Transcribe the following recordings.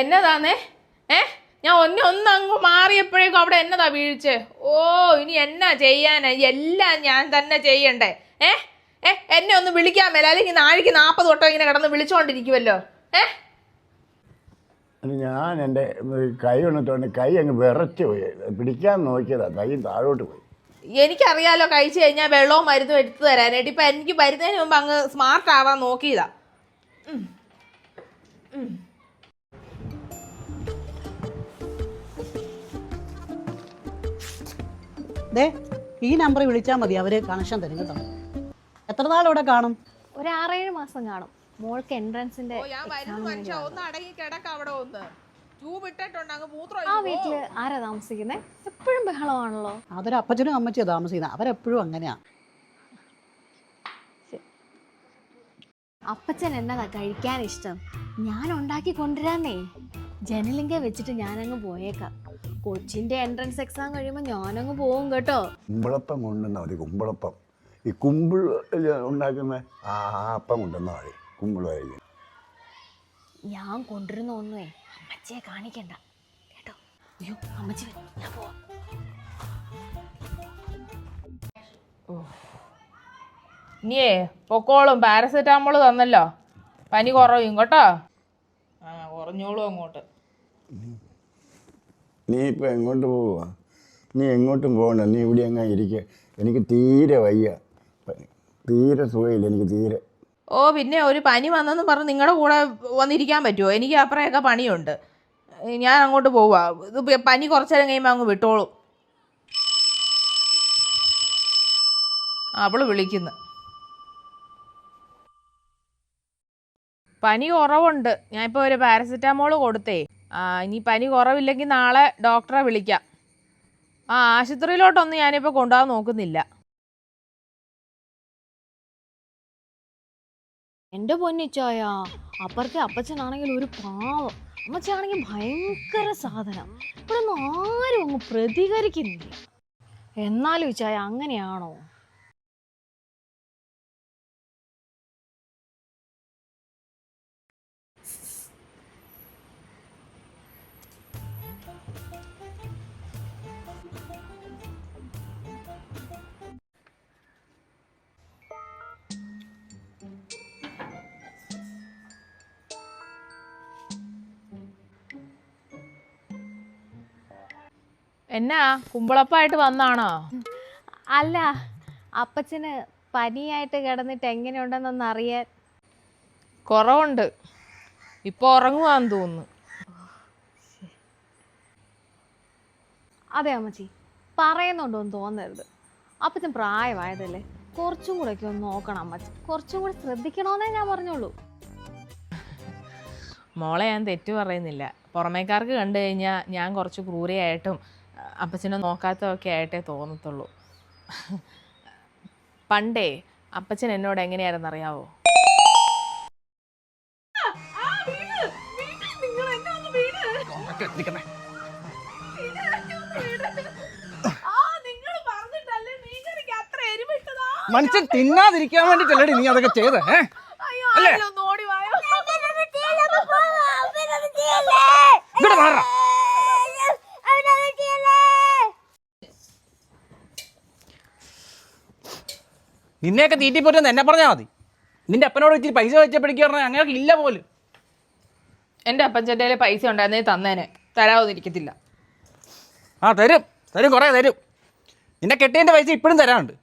എന്നതാന്നേ? ഏ? ഞാൻ ഒന്ന് ഒന്ന് അങ്ങ് മാറിയപ്പോഴേക്കും അവിടെ എന്നതാ വീഴ്ച? ഓ ഇനി എന്നാ ചെയ്യാനാ? എല്ലാം ഞാൻ തന്നെ ചെയ്യണ്ടേ. ഏ? ഏ എന്നെ ഒന്ന് വിളിക്കാൻ മേല. അല്ലെങ്കിൽ നാഴിക്ക് നാൽപ്പത് വട്ടം ഇങ്ങനെ കിടന്ന് വിളിച്ചോണ്ടിരിക്കുമല്ലോ ഏ? ഞാൻ എന്റെ കൈ വന്നിട്ടുണ്ട് കൈ അങ്ങ് വിറച്ച് പോയി. പിടിക്കാൻ നോക്കിയതാ. കൈ താഴോട്ട് പോയി. എനിക്കറിയാലോ കഴിച്ചു കഴിഞ്ഞാൽ വെള്ളവും മരുന്നും എടുത്തു തരാനായിട്ട്. ഇപ്പം എനിക്ക് വരുന്നതിന് മുമ്പ് അങ്ങ് സ്മാർട്ട് ആവാൻ നോക്കിയതാ ദേ ഈ നമ്പർ വിളിച്ചാൽ മതി അവർ കണക്ഷൻ തരും കേട്ടോ. എത്ര നാൾ ഇവിടെ കാണും? ഒരു ആറേഴ് മാസം കാണും. മോൾക്ക് എൻട്രൻസിന്റെ ഓ ഞാൻ വരുന്ന മനുഷ്യ ഒന്ന് അടങ്ങി കിടക്ക അവിടെ ഒന്ന്. ട്യൂബ് ഇട്ടിട്ടുണ്ട് അങ്ങ് മൂത്രം ആ വീട്ടിൽ ആരാ താമസിക്കുന്നേ? എപ്പോഴും ബഹളമാണല്ലോ. അതൊരു അപ്പച്ചനും അമ്മച്ചിയാ താമസിക്കുന്നത് അവരെപ്പോഴും അങ്ങനെയാ. അപ്പച്ചൻ എന്നതാ കഴിക്കാൻ ഇഷ്ടം? ഞാൻ ഉണ്ടാക്കി കൊണ്ടുവരാന്നേ. ജനലിങ്ക വെച്ചിട്ട് ഞാനങ്ങ് പോയേക്കാം. കൊച്ചിന്റെ എൻട്രൻസ് എക്സാം കഴിയുമ്പോൾ ഞാനങ്ങ് പോവും കേട്ടോ. കുമ്പളപ്പം കൊണ്ടുവന്നാൽ മതി കുമ്പളപ്പം. ഈ കുമ്പിൾ ഉണ്ടാക്കുന്ന? ആ അപ്പം കൊണ്ടുവന്നാൽ മതി കുമ്പിളായി ഞാൻ കൊണ്ടുവരുന്ന ഒന്നുമേ അമ്മച്ചിയെ കാണിക്കണ്ട. കേട്ടോ? അയ്യോ അമ്മച്ചി ഞാൻ പോവാം. ഇനിയേ പൊക്കോളും. പാരസെറ്റാമോൾ തന്നല്ലോ. പനി കുറയും കേട്ടോ? ആ കുറഞ്ഞോളും അങ്ങോട്ട്. നീ ഇപ്പം എങ്ങോട്ട് പോവുക നീ എങ്ങോട്ടും പോകണ്ട. നീ ഇവിടെ എങ്ങാ ഇരിക്കുക എനിക്ക് തീരെ വയ്യ. തീരെ സുഖമില്ല എനിക്ക് തീരെ. ഓ പിന്നെ ഒരു പനി വന്നെന്ന് പറഞ്ഞ് നിങ്ങളുടെ കൂടെ വന്നിരിക്കാൻ പറ്റുമോ എനിക്ക് അപ്പുറമൊക്കെ പണിയുണ്ട്. ഞാൻ അങ്ങോട്ട് പോവാ ഇത് പനി കുറച്ചു നേരം കഴിയുമ്പോൾ അങ്ങ് വിട്ടോളും. അവൾ വിളിക്കുന്നു. പനി കുറവുണ്ട്. ഞാനിപ്പോൾ ഒരു പാരസെറ്റാമോൾ കൊടുത്തേ. ഇനി പനി കുറവില്ലെങ്കിൽ നാളെ ഡോക്ടറെ വിളിക്കാം. ആ ആശുപത്രിയിലോട്ടൊന്നും ഞാനിപ്പോൾ കൊണ്ടുപോകാൻ നോക്കുന്നില്ല. എന്റെ പൊന്നിച്ചായ അപ്പുറത്തെ അപ്പച്ചനാണെങ്കിൽ ഒരു പാവം. അമ്മച്ചാണെങ്കിൽ ഭയങ്കര സാധനം. ഇവിടെ ആരും അങ്ങ് പ്രതികരിക്കുന്നില്ല. എന്നാലും ചായ അങ്ങനെയാണോ? എന്നാ കുമ്പളപ്പായിട്ട് വന്നാണോ? അല്ല അപ്പച്ചന് പനിയായിട്ട് കിടന്നിട്ട് എങ്ങനെയുണ്ടെന്നൊന്ന് അറിയാൻ കുറവുണ്ട്. ഇപ്പോൾ ഉറങ്ങുവാന്ന് തോന്നുന്നു. അതെ അമ്മച്ചി. പറയുന്നുണ്ടോന്ന് തോന്നരുത്. അപ്പച്ചൻ പ്രായമായതല്ലേ? കുറച്ചും കൂടെ ഒക്കെ ഒന്ന് നോക്കണം അമ്മച്ചി. കുറച്ചും കൂടി ശ്രദ്ധിക്കണമെന്നേ ഞാൻ പറഞ്ഞോളൂ മോളെ ഞാൻ തെറ്റു പറയുന്നില്ല. പുറമേക്കാർക്ക് കണ്ടു കഴിഞ്ഞാൽ ഞാൻ കുറച്ച് ക്രൂരയായിട്ടും അപ്പച്ചനെ നോക്കാത്തതൊക്കെ ആയിട്ടേ തോന്നത്തുള്ളൂ. പണ്ടേ അപ്പച്ചൻ എന്നോട് എങ്ങനെയായിരുന്നു അറിയാവോ? മനുഷ്യൻ തിന്നാതിരിക്കാൻ വേണ്ടിട്ടല്ലേ നീ അതൊക്കെ ചെയ്തേ? അല്ലേ? ഇങ്ങോട്ട് മാറാ നിന്നെയൊക്കെ തീറ്റിപ്പോറ്റെന്ന് എന്നെ പറഞ്ഞാൽ മതി. നിന്റെ അപ്പനോട് ഇച്ചിരി പൈസ വെച്ച പിടിക്കുക പറഞ്ഞാൽ അങ്ങനെയൊക്കെ ഇല്ല പോലും. എന്റെ അപ്പൻ ചേട്ടയിൽ പൈസ ഉണ്ടായിരുന്നേ തന്നേനെ. തരാതിരിക്കത്തില്ല ആ തരും. തരും കുറേ തരും. നിന്നെ കെട്ടിയതിന്റെ പൈസ ഇപ്പോഴും തരാനുണ്ട്.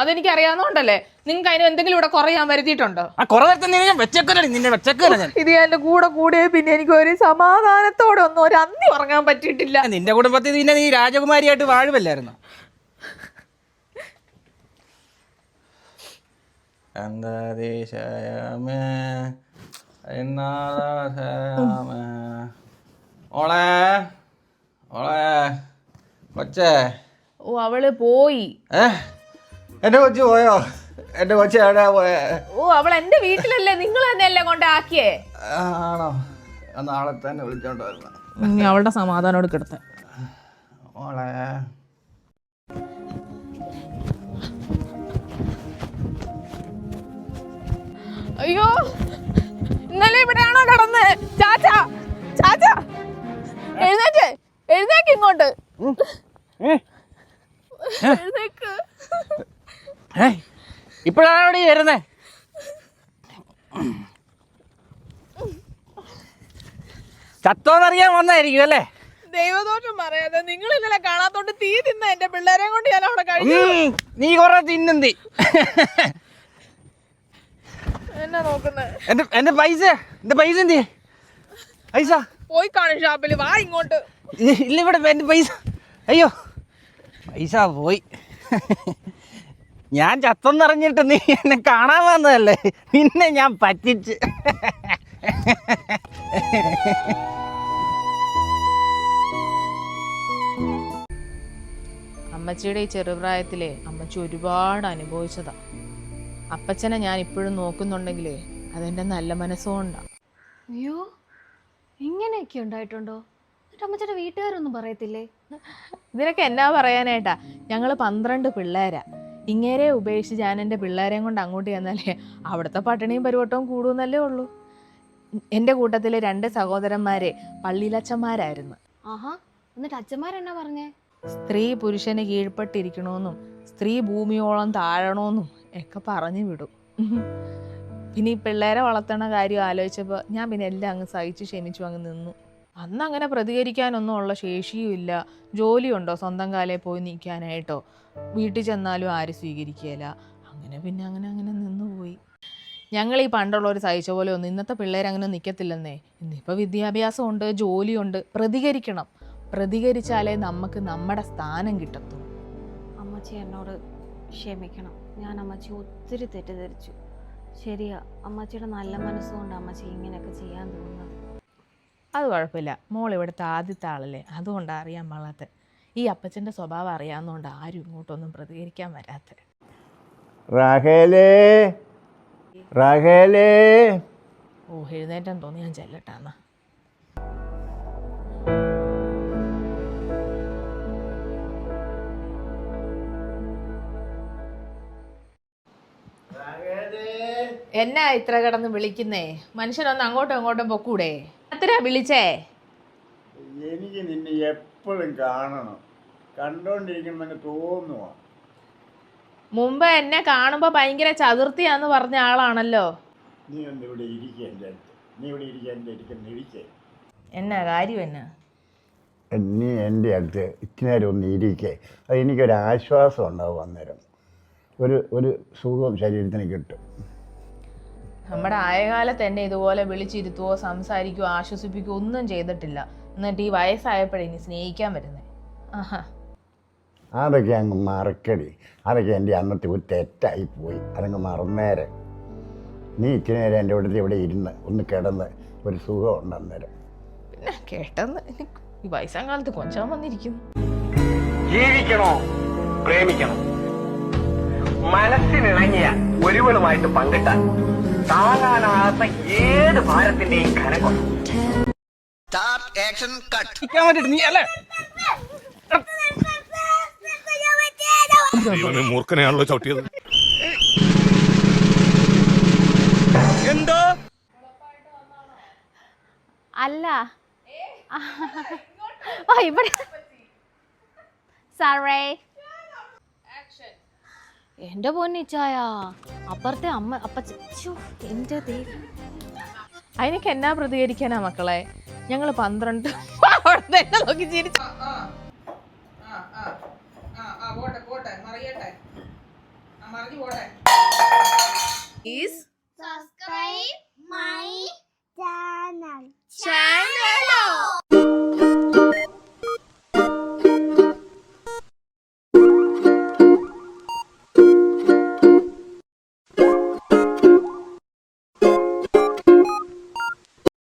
അതെനിക്ക് അറിയാവുന്നതുകൊണ്ടല്ലേ നിങ്ങൾക്ക് അതിന് എന്തെങ്കിലും ഇവിടെ കുറയാൻ വരുത്തിയിട്ടുണ്ടോ? ആ കുറേ നേരത്തെ ഞാൻ വെച്ചേക്കല്ലേ നിന്നെ വെച്ചേക്കല്ലേ ഞാൻ. ഇത് എന്റെ കൂടെ കൂടെ പിന്നെ എനിക്ക് ഒരു സമാധാനത്തോടെ ഒന്നും ഒരു അന്തി ഉറങ്ങാൻ പറ്റിയിട്ടില്ല. നിന്റെ കുടുംബത്തിൽ നിന്നെ നീ രാജകുമാരിയായിട്ട് വാഴുമല്ലായിരുന്നു അന്തദേശയമേ എന്നാമേ ഓളെ ഓളെ കൊച്ചേ. ഓ അവൾ പോയി. ഏ? എന്റെ കൊച്ചു പോയോ? എന്റെ കൊച്ചു എവിടെയാ പോയേ? ഓ അവൾ എന്റെ വീട്ടിലല്ലേ? നിങ്ങൾ തന്നെയല്ലേ കൊണ്ടാക്കിയേ? ആണോ? ആ, നാളെ തന്നെ വിളിച്ചോണ്ട് വരുന്ന അവളുടെ സമാധാനോട് കിടത്തേ. ഓളെ അയ്യോ ഇന്നലെ ഇവിടെയാണോ കടന്ന് ചാച്ചാ ചാച്ചാ എഴുന്നേറ്റ് എഴുന്നേക്ക് ഇങ്ങോട്ട്. എഴുന്നേക്ക്. ഇപ്പോഴാണ് വരുന്നേ? ചത്തോന്നറിയാൻ വന്നായിരിക്കും അല്ലേ? ദൈവദോഷം പറയാതെ നിങ്ങൾ ഇന്നലെ കാണാത്തോണ്ട് തീ തിന്ന എന്റെ പിള്ളേരെ കൊണ്ട് ഞാൻ അവിടെ കഴിഞ്ഞു. നീ കൊറേ തിന്നും നോക്കുന്നത് എന്റെ എന്റെ പൈസ എന്റെ പൈസ എന്തി പൈസ. പോയി കാണും ഷാപ്പിൽ വാ ഇങ്ങോട്ട്. ഇല്ല ഇവിടെ എന്റെ പൈസ. അയ്യോ പൈസ പോയി. ഞാൻ ചത്തെന്നറിഞ്ഞിട്ട് നീ എന്നെ കാണാൻ വന്നതല്ലേ? നിന്നെ ഞാൻ പറ്റിച്ച്. അമ്മച്ചിയുടെ ഈ ചെറുപ്രായത്തിലെ അമ്മച്ചി ഒരുപാട് അനുഭവിച്ചതാ. അപ്പച്ചനെ ഞാൻ ഇപ്പോഴും നോക്കുന്നുണ്ടെങ്കിലേ അതെന്റെ നല്ല മനസ്സുകൊണ്ടാണ് അയ്യോ ഇങ്ങനെയൊക്കെ ഉണ്ടായിട്ടുണ്ടോ? എന്നിട്ട് വീട്ടുകാരൊന്നും പറയത്തില്ലേ? ഇതിനൊക്കെ എന്നാ പറയാനായിട്ടാ? ഞങ്ങൾ പന്ത്രണ്ട് പിള്ളേരാ. ഇങ്ങേരെ ഉപേക്ഷിച്ച് ഞാൻ എന്റെ പിള്ളേരെയും കൊണ്ട് അങ്ങോട്ട് ചെന്നാലേ അവിടുത്തെ പട്ടിണിയും പരിവട്ടവും കൂടുമെന്നല്ലേ ഉള്ളൂ. എന്റെ കൂട്ടത്തിലെ രണ്ട് സഹോദരന്മാരെ പള്ളിയിലച്ചന്മാരായിരുന്നു ആഹാ എന്നിട്ട് അച്ഛന്മാരെന്നാ പറഞ്ഞേ? സ്ത്രീ പുരുഷന് കീഴ്പ്പെട്ടിരിക്കണമെന്നും സ്ത്രീ ഭൂമിയോളം താഴണമെന്നും ഒക്കെ പറഞ്ഞു വിടും. പിന്നെ ഈ പിള്ളേരെ വളർത്തണ കാര്യം ആലോചിച്ചപ്പോൾ ഞാൻ പിന്നെ എല്ലാം അങ്ങ് സഹിച്ച് ക്ഷമിച്ചു അങ്ങ് നിന്നു. അന്ന് അങ്ങനെ പ്രതികരിക്കാനൊന്നും ഉള്ള ശേഷിയും ഇല്ല. ജോലിയുണ്ടോ സ്വന്തം കാലേ പോയി നിൽക്കാനായിട്ടോ? വീട്ടിൽ ചെന്നാലും ആരും സ്വീകരിക്കുകയില്ല അങ്ങനെ പിന്നെ അങ്ങനെ അങ്ങനെ നിന്നുപോയി ഞങ്ങൾ ഈ പണ്ടുള്ളവർ സഹിച്ച പോലെ ഒന്നും ഇന്നത്തെ പിള്ളേർ അങ്ങനെ നിൽക്കത്തില്ലെന്നേ ഇന്നിപ്പോൾ വിദ്യാഭ്യാസമുണ്ട് ജോലിയുണ്ട്. പ്രതികരിക്കണം. പ്രതികരിച്ചാലേ നമുക്ക് നമ്മുടെ സ്ഥാനം കിട്ടത്തുള്ളൂ. അമ്മച്ചി എന്നോട് ക്ഷമിക്കണം. ഞാൻ അമ്മച്ചി ഒത്തിരി തെറ്റിദ്ധരിച്ചു. ശരിയാ അമ്മച്ചിയുടെ നല്ല മനസ്സുകൊണ്ട് അമ്മച്ചി ഇങ്ങനെയൊക്കെ ചെയ്യാൻ തോന്നുന്നത്. അത് കുഴപ്പമില്ല. മോൾ ഇവിടുത്തെ ആദ്യത്തെ ആളല്ലേ. അതുകൊണ്ടാണ് അറിയാൻ പാടാത്ത ഈ അപ്പച്ചന്റെ സ്വഭാവം അറിയാവുന്നതുകൊണ്ട് ആരും ഇങ്ങോട്ടൊന്നും പ്രതികരിക്കാൻ വരാത്ത റാഹേലേ റാഹേലേ ഓ എഴുന്നേറ്റം തോന്നി ഞാൻ ചെല്ലട്ടാന്നാ എന്നാ ഇത്ര കിടന്ന് വിളിക്കുന്നേ? മനുഷ്യനൊന്ന് അങ്ങോട്ടും ഇങ്ങോട്ടും പൊക്കൂടെ. എത്ര വിളിച്ചേ? എനിക്ക് നിന്നെ എപ്പോഴും കാണണം. കണ്ടോണ്ടിരിക്കണമെന്ന് തോന്നുവാ. മുമ്പ് എന്നെ കാണുമ്പോ ഭയങ്കര ചതുർത്ഥിയാന്ന് പറഞ്ഞ ആളാണല്ലോ. നീ ഒന്ന് ഇവിടെ ഇരിക്കുക എന്റെ അടുത്ത്. നീ ഇവിടെ ഇരിക്കുക എന്റെ അടുത്ത് ഇരിക്കേ. എന്നാ കാര്യം എന്നാ? നീ എന്റെ അടുത്ത് ഇത്തിരി നേരം ഒന്ന് ഇരിക്കേ. അത് എനിക്കൊരു ആശ്വാസം ഉണ്ടാവും അന്നേരം. ഒരു ഒരു സുഖം ശരീരത്തിന് കിട്ടും. നമ്മുടെ ആയകാലത്ത് എന്നെ ഇതുപോലെ വിളിച്ചിരുത്തുവോ സംസാരിക്കുവോ ആശ്വസിപ്പിക്കുകയോ ഒന്നും ചെയ്തിട്ടില്ല. എന്നിട്ട് ഈ വയസ്സായപ്പോഴേ ഇനി സ്നേഹിക്കാൻ വരുന്നേ. ആഹാ. അതൊക്കെ അങ്ങ് മറക്കടി? അതൊക്കെ എന്റെ അന്നത്തെ ഒരു തെറ്റായി പോയി? അതങ്ങ് മറന്നേരെ. നീ ഇച്ചിരി നേരം എന്റെ അടുത്ത് ഇവിടെ ഇരുന്ന് ഒന്ന് കിടന്ന് ഒരു സുഖം അന്നേരം പിന്നെ കേട്ടെന്ന് എനിക്ക് ഈ വയസ്സാം കാലത്ത് കൊഞ്ചാൻ വന്നിരിക്കുന്നു. ജീവിക്കണോ? പ്രേമിക്കണം? മനസ്സിനിണങ്ങിയ ഒരുവളുമായിട്ട് പങ്കിട്ടാൽ താങ്ങാനാകാത്ത ഏത് ഭാരത്തിന്റെയും കനകം വേണ്ടിട്ട് നീ അല്ലേ? മൂർഖനെയാണല്ലോ ചവിട്ടിയത്. എന്തോ? അല്ല. ഓ ഇവിടെ. സാറേ എന്റെ പൊന്നിച്ചായ അപ്പുറത്തെ അമ്മ അപ്പച്ച ശ്ശോ, എന്റെ ദൈവം അതിനൊക്കെ എന്നാ പ്രതികരിക്കാനാ മക്കളെ ഞങ്ങൾ പന്ത്രണ്ട് എന്നെ നോക്കി ചിരിച്ചു subscribe my channel. ചാനൽ